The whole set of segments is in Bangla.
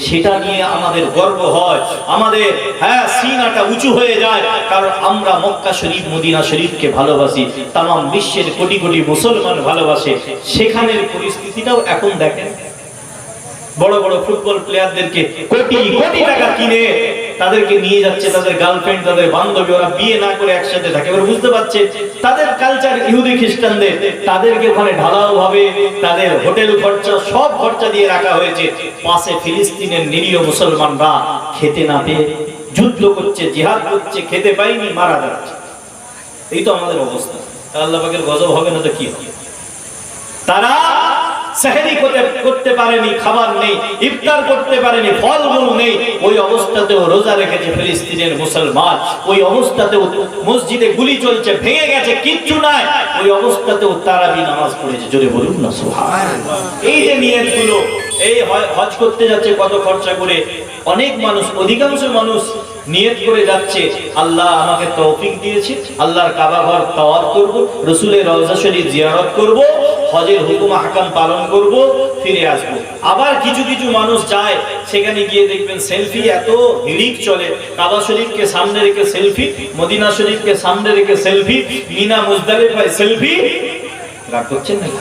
সেটা নিয়ে আমাদের গর্ব হয়। আমাদের হ্যাঁ সিনাটা উঁচু হয়ে যায়। কারণ আমরা মক্কা শরীফ, মদিনা শরীফকে ভালোবাসি। তাম বিশ্বের কোটি কোটি মুসলমান ভালোবাসে। সেখানের পরিস্থিতিটাও এখন দেখেন। বড় বড় ফুটবল প্লেয়ারদেরকে কোটি কোটি টাকা কিনে তাদেরকে নিয়ে যাচ্ছে তাদের গার্লফ্রেন্ড, তাদের বান্ধবী, ওরা বিয়ে না করে একসাথে থাকে। ওরা বুঝতে পারছে, তাদের কালচার ইহুদি খ্রিস্টানদের, তাদেরকে ওখানে ঢালাও ভাবে, তাদের হোটেল খরচা, সব খরচা দিয়ে রাখা হয়েছে। পাশে ফিলিস্তিনের নিরীহ মুসলমানরা খেতে না পেয়ে যুদ্ধ করছে, জিহাদ করছে, খেতে পাইনি মারা যাচ্ছে। এই তো আমাদের অবস্থা। আল্লাহ পাকের গজব হবে না তো কি হবে? তারা সেহেরি করতে পারেনি, খাবার নেই, ইফতার করতে পারেনি, ফলমূল নেই। ওই অবস্থাতেও রোজা রেখেছে ফিলিস্তিনের মুসলমান। ওই অবস্থাতেও মসজিদে গুলি চলছে, ভেঙে গেছে, কিচ্ছু নাই। ওই অবস্থাতেও তারাবি নামাজ পড়েছে। জোরে বলুন না এই যে নিয়তগুলো, এই হজ করতে যাচ্ছে, কত খরচা করে। অনেক মানুষ, অধিকাংশ মানুষ নিয়ত করে যাচ্ছে, আল্লাহ আমাকে তৌফিক দিয়েছে, আল্লাহর কাবা ঘর তাওয়াফ করব, রসুলের রওজা শরীফ জিয়ারত করব হজের হুকুম হাকাম পালন করব ফিরে আসব। আবার কিছু কিছু মানুষ যায় সেখানে গিয়ে দেখবেন সেলফি এত হিড়িক চলে। কাবা শরীফকে সামনে রেখে সেলফি মদিনা শরীফকে সামনে রেখে সেলফি মিনা মুজদালিফায় সেলফি। রাগ করছেন নাকি?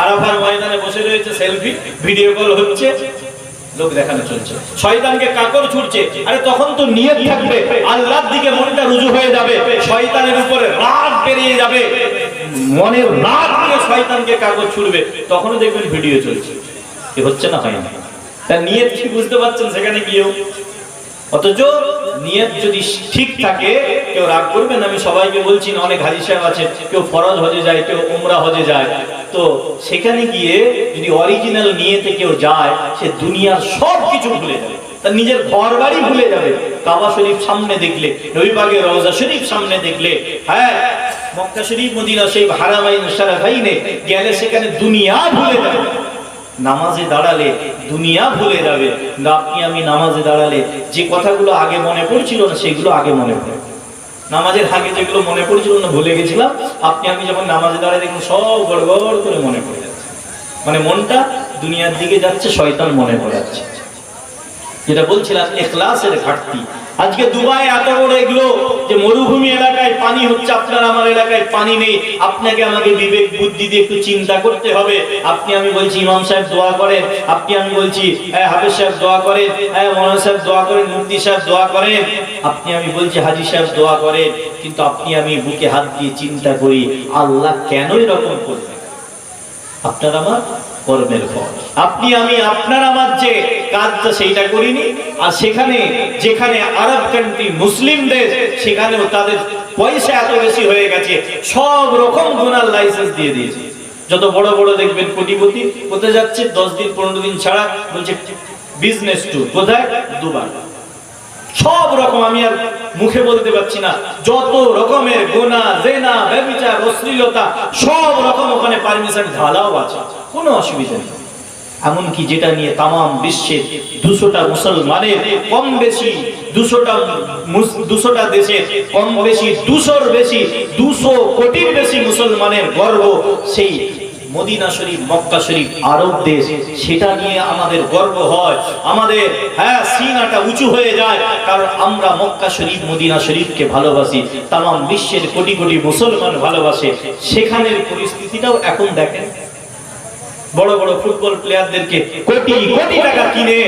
আরাফার ময়দানে বসে রয়েছে সেলফি ভিডিও কল হচ্ছে। তখন তো ভিডিও চলছে। এ হচ্ছে না না। বুঝতে পারছেন সেখানে গিয়েও? অথচ নিয়ত যদি ঠিক থাকে, কেউ রাগ করবেন? আমি সবাইকে বলছি, অনেক হাজি সাহেব আছে কেউ ফরজ হজে যায়, কেউ উমরা হজে যায়। তো সেখানে গিয়ে যদি অরিজিনাল নিয়েতে কেউ যায়, সে দুনিয়ার সব কিছু ভুলে যাবে। তার নিজের ঘর বাড়ি ভুলে যাবে। কাবা শরীফ সামনে দেখলে রবিবাগে রওজা শরীফ সামনে দেখলে হ্যাঁ মক্কা শরীফ, মদিনা সেই হারামাইন, সারাফাইনে গেলে সেখানে দুনিয়া ভুলে যাবে। নামাজে দাঁড়ালে দুনিয়া ভুলে যাবে। আপনি আমি নামাজে দাঁড়ালে যে কথাগুলো আগে মনে পড়ছিল না, সেগুলো আগে মনে পড়ে। নামাজের আগে যেগুলো মনে পড়েছিল না ভুলে গেছিলাম। আপনি, আমি যখন নামাজে দাঁড়ায় দেখুন সব গড় গড় করে মনে পড়ে যাচ্ছে। মানে মনটা দুনিয়ার দিকে যাচ্ছে, শয়তান মনে পড়ে যাচ্ছে যেটা বলছিলাম, এখলাসের ঘাটতি। আজকে দুবাই এত বড় এগুলো যে মরুভূমি এলাকায় পানি হচ্ছে, আপনার আমার এলাকায় পানি নেই। আপনাকে আমাকে বিবেক, বুদ্ধি দিয়ে একটু চিন্তা করতে হবে। আপনি, আমি বলছি, ইমাম সাহেব দোয়া করেন। আপনি, আমি বলছি হ্যাঁ হাফেজ সাহেব দোয়া করেন। হ্যাঁ মৌলানা সাহেব দোয়া করেন, মুফতি সাহেব দোয়া করেন। আপনি, আমি বলছি, হাজি সাহেব দোয়া করেন। কিন্তু আপনি, আমি বুকে হাত দিয়ে চিন্তা করি, আল্লাহ কেন এরকম করবেন আপনার আমার কর্মের ফল। আপনি, আমি, আপনার আমার যে কাজটা সেইটা করিনি, আর সেখানে, যেখানে আরব কান্ট্রি মুসলিম দেশ সেখানেও তাদের পয়সা এত বেশি হয়ে গেছে, সব রকম গুনার লাইসেন্স দিয়ে দিয়েছে। যত বড় বড় দেখবেন কোটিপতি, কোথায় যাচ্ছে? দশ দিন, পনেরো দিন ছাড়া বলছে বিজনেস ট্যুর কোথায়? দুবার সব রকম আমি আর মুখে বলতে পারছি না। যত রকমের গোনা জেনা ব্যবিচার অশ্লীলতা, সব রকম ওখানে পারমিশন ঢালাও আছে। কোনো অসুবিধা নেই। এমনকি যেটা নিয়ে তাম বিশ্বের দুশোটা মুসলমানের কম বেশি, দুশোটা দুশোটা দেশে কম বেশি, দুশোর বেশি, দুশো কোটির বেশি মুসলমানের গর্ব সেই মদিনা শরীফ, মক্কা শরীফ, আরব দেশ, সেটা নিয়ে আমাদের গর্ব হয়। আমাদের হ্যাঁ সিনাটা উঁচু হয়ে যায়, কারণ আমরা মক্কা শরীফ, মদিনা শরীফকে ভালোবাসি। তাম বিশ্বের কোটি কোটি মুসলমান ভালোবাসে। সেখানের পরিস্থিতিটাও এখন দেখেন। বড় বড় ফুটবল প্লেয়ারদেরকে কোটি কোটি টাকা কিনে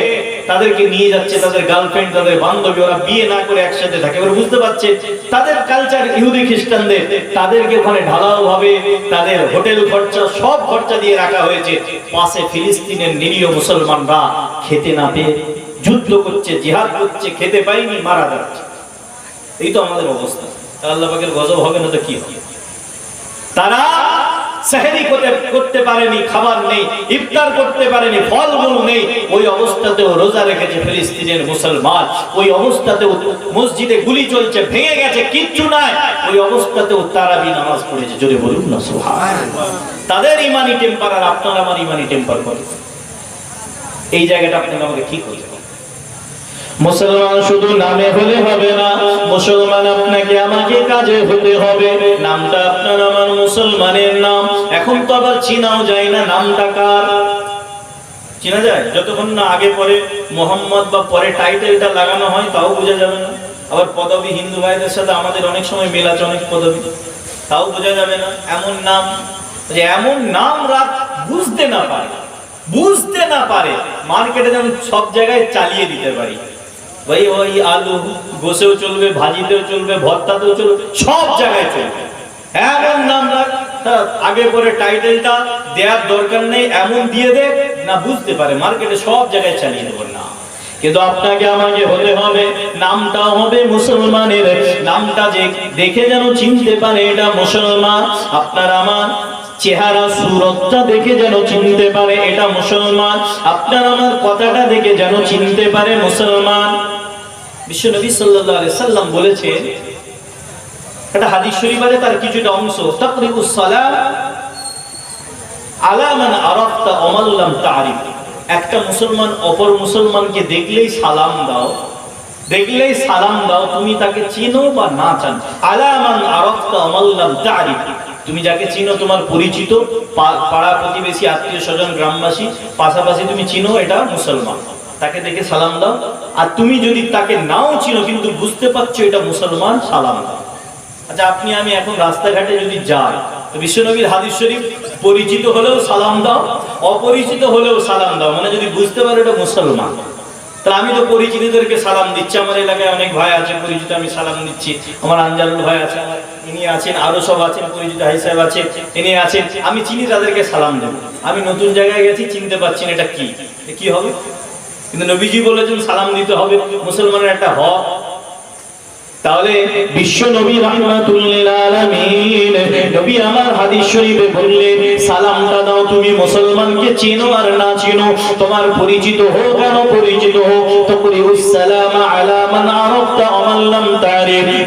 তাদেরকে নিয়ে যাচ্ছে, তাদের গার্লফ্রেন্ড তাদের বান্ধবী, ওরা বিয়ে না করে একসাথে থাকে। ওরা বুঝতে পারছে তাদের কালচার ইহুদি খ্রিস্টানদের, তাদেরকে ওখানে ঢালাও ভাবে তাদের হোটেল খরচা, সব খরচা দিয়ে রাখা হয়েছে। পাশে ফিলিস্তিনের নিরীহ মুসলমানরা খেতে না পেয়ে যুদ্ধ করছে, জিহাদ করছে, খেতে পাইনি মারা যাচ্ছে। এই তো আমাদের অবস্থা। আল্লাহ পাকের গজব হবে না তো কি হবে? তারা সেহেরি করতে পারেনি, খাবার নেই, ইফতার করতে পারেনি, ফলমূল নেই। ওই অবস্থাতেও রোজা রেখেছে ফিলিস্তিনের মুসলমান। ওই অবস্থাতেও মসজিদে গুলি চলছে, ভেঙে গেছে, কিচ্ছু নাই। ওই অবস্থাতেও তারাবি নামাজ পড়েছে। জোরে বলুন না, সুবহানাল্লাহ। তাদের ইমানি টেম্পার আর আপনার আমার ইমানি টেম্পার করে এই জায়গাটা আপনি আমাকে ঠিক হয়ে যাবে মুসলমান শুধু নামে হলে হবে না। মুসলমান আপনাকে আমাকে কাজে হতে হবে। নামটা আপনার আমার মুসলমানের নাম। এখন তো আবার চিনাও যায় না নামটা কার। চেনা যায়? যতক্ষণ না আগে পরে মোহাম্মদ বা পরে টাইটেলটা লাগানো হয়, তাও বোঝা যাবে না। আবার পদবী হিন্দু ভাইদের সাথে আমাদের অনেক সময় মেল আছে, অনেক পদবী। তাও বোঝা যাবে না। এমন নাম যে এমন নাম রাত বুঝতে না পারে। বুঝতে না পারে। মার্কেটে যেমন সব জায়গায় চালিয়ে দিতে পারি। ভাই ওই আলু গোসেও চলবে, ভাজিতেও চলবে, ভর্তাতেও চলবে, সব জায়গায় চলবে। এমন নাম আগে পরে টাইটেলটা দেওয়ার দরকার নেই, এমন দিয়ে দে, না বুঝতে পারে, মার্কেটে সব জায়গায় চালিয়ে দেবো না। কিন্তু আপনাকে আমাকে হতে হবে, নামটা হবে মুসলমানের, নামটা যে দেখে যেন চিনতে পারে এটা মুসলমান, আপনার আমার চেহারা সুরতটা দেখে যেন চিনতে পারে এটা মুসলমান, আপনার আমার কথাটা দেখে যেন চিনতে পারে মুসলমান। সাল্লাম বলেছেন একটা হাদিস শরীফে তার কিছুটা অংশ সালাম একটা মুসলমান অপর মুসলমানকে দেখলেই সালাম দাও, দেখলেই সালাম দাও, তুমি তাকে চিনো বা না চান? আলা মান তারিফ। তুমি যাকে চিনো, তোমার পরিচিত পাড়া প্রতিবেশী, আত্মীয় স্বজন, গ্রামবাসী, পাশাপাশি তুমি চিনো, এটা মুসলমান। তাকে দেখে সালাম দাও। আর তুমি যদি তাকে নাও চিনো, কিন্তু বুঝতে পারছ এটা মুসলমান সালাম আচ্ছা আপনি, আমি এখন রাস্তাঘাটে যদি যাই, তো বিশ্বনবীর হাদিস শরীফ পরিচিত হলেও সালাম দাও, অপরিচিত হলেও সালাম দাও মানে যদি বুঝতে পারো এটা মুসলমান। তাহলে আমি তো পরিচিতদেরকে সালাম দিচ্ছি, আমার এলাকায় অনেক ভাই আছে পরিচিত, আমি সালাম দিচ্ছি। আমার আঞ্জালুল ভাই আছে, ইনি আছেন, আরও সব আছেন, পরিচিত হাই সাহেব আছে, ইনি আছেন, আমি চিনি তাদেরকে সালাম দেব। আমি নতুন জায়গায় গেছি, চিনতে পারছি না এটা কি। কি হবে? কিন্তু নবীজি বলেছেন, সালাম দিতে হবে মুসলমানের একটা হক। তাহলে বিশ্ব নবী নবী আমার হাদিস শরীফে বললেন সালামটা দাও তুমি মুসলমানকে চেনো আর না চেনো। তোমার পরিচিত হোক কেন পরিচিত হোক তো করি আলা মান আরাফতা ওয়া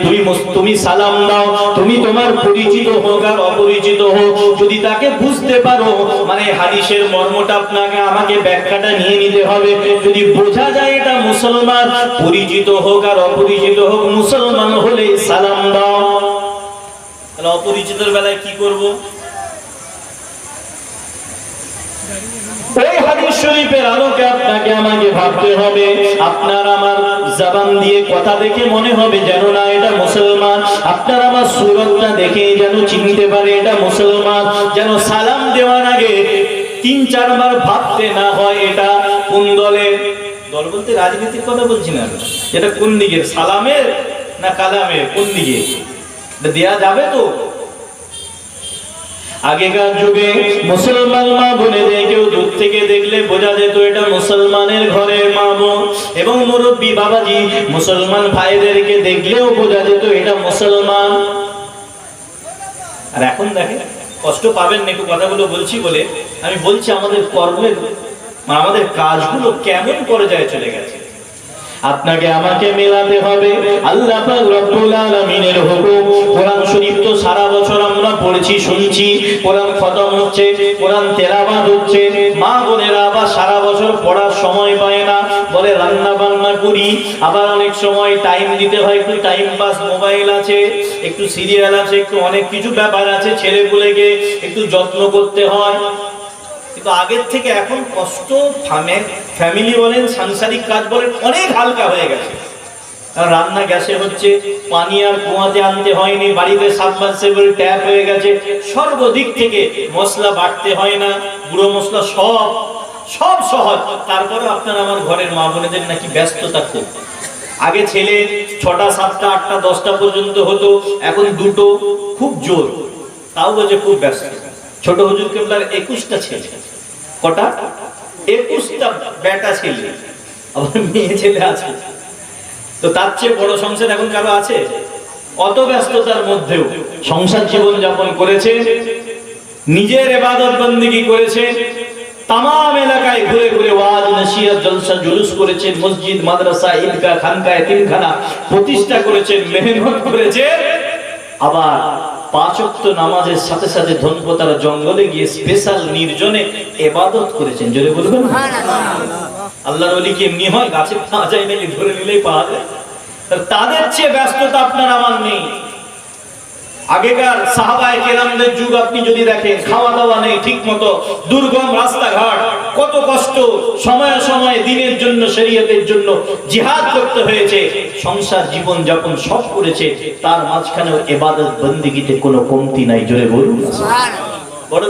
তুমি তুমি সালাম দাও, তুমি তোমার পরিচিত হোক আর অপরিচিত হোক, যদি তাকে বুঝতে পারো মানে হাদিসের মর্মটা আপনাকে, আমাকে ব্যাখ্যাটা নিয়ে নিতে হবে। যদি বোঝা যায় এটা মুসলমান, পরিচিত হোক আর অপরিচিত হোক, মুসলমান হলে সালাম দাও। অপরিচিতর বেলায় কি করব? আপনার সালাম দেওয়ার আগে তিন, চারবার ভাবতে না হয় এটা কোন দলের দল বলতে রাজনীতির কথা বলছি না। এটা কোন দিকের সালামের না কালামের? কোন দিকে? দেয়া যাবে তো? আগেকার যুগে মুসলমান মা বোনেদের কেউ দূর থেকে দেখলে বোঝা যেত এটা মুসলমানের ঘরের মা বোন। এবং মুরব্বী বাবাজি মুসলমান ভাইদেরকে দেখলেও বোঝা যেত এটা মুসলমান। আর এখন দেখেন, কষ্ট পাবেন না, একটু কথাগুলো বলছি বলে। আমি বলছি আমাদের কর্মের মানে আমাদের কাজগুলো কেমন পর্যায়ে চলে গেছে। আপনাকে আমাকে মেলাতে হবে। আল্লাহ পাক রব্বুল আলামিনের হুকুম। কোরআন শরীফ তো সারা বছর আমরা পড়েছি, শুনছি। কোরআন খতম হচ্ছে, কোরআন তেলাওয়াত হচ্ছে। মা বোনেরা আবার সারা বছর পড়ার সময় পায় না। বলে রান্না বান্না করি। আবার অনেক সময় টাইম দিতে হয়, একটু টাইম পাস মোবাইল আছে, একটু সিরিয়াল আছে, একটু অনেক কিছু ব্যাপার আছে ছেলেগুলোকে একটু যত্ন করতে হয়। কিন্তু আগের থেকে এখন কষ্ট, ফ্যামিলি বলেন, সাংসারিক কাজ বলেন, অনেক হালকা হয়ে গেছে। রান্না গ্যাসে হচ্ছে, পানি আর কুয়াতে আনতে হয়নি, বাড়িতে সাবমার্সেবল ট্যাপ হয়ে গেছে, সর্বদিক থেকে মশলা বাটতে হয় না, গুঁড়ো মশলা সব সব সহজ। তারপরে আপনার আমার ঘরের মা বোনেদের নাকি ব্যস্ততা খুব। আগে ছেলে ছটা, সাতটা, আটটা, দশটা পর্যন্ত হতো, এখন দুটো, খুব জোর। তাও বলছে খুব ব্যস্ত। ছোট হুজুর কেবলার একুশটা ছেলে। কটা? একুশটা বেটা ছেলে। আবার মেয়ে ছেলে আছে। তো তার চেয়ে বড় সংসার এখন কারও আছে? অত ব্যস্ততার মধ্যেও সংসার জীবন যাপন করেছে, নিজের এবাদত বন্দিগি করেছে তাম এলাকায় ঘুরে ঘুরে ওয়াজ, নসিহত, জলসা, জুলুস করেছেন মসজিদ, মাদ্রাসা, ঈদগাহ খানকা এতিমখানা প্রতিষ্ঠা করেছেন মেহনত করেছেন আবার পাঁচ ওয়াক্ত নামাজের সাথে সাথে ধনপতারা জঙ্গলে গিয়ে স্পেশাল নির্জনে এবাদত করেছেন। জোরে বলবেন? আল্লাহ কি এমনি হয় গাছে পাওয়া যায় নাকি ধরে নিলেই পাওয়া যায়? তাদের চেয়ে ব্যস্ততা আপনার, আমার নেই। আগেকার সাহাবায় কেরামদের যুগ আপনি যদি দেখেন খাওয়া দাওয়া নেই ঠিক মতো দুর্গম রাস্তাঘাট কত কষ্ট সময়ে সময়ে দিনের জন্য শরীয়তের জন্য জিহাদ করতে হয়েছে সংসার জীবন যাপন সব করেছে তার মাঝখানেও এবাদত বন্দিগিতে কোনো কমতি নাই জোরে বলুন। বড়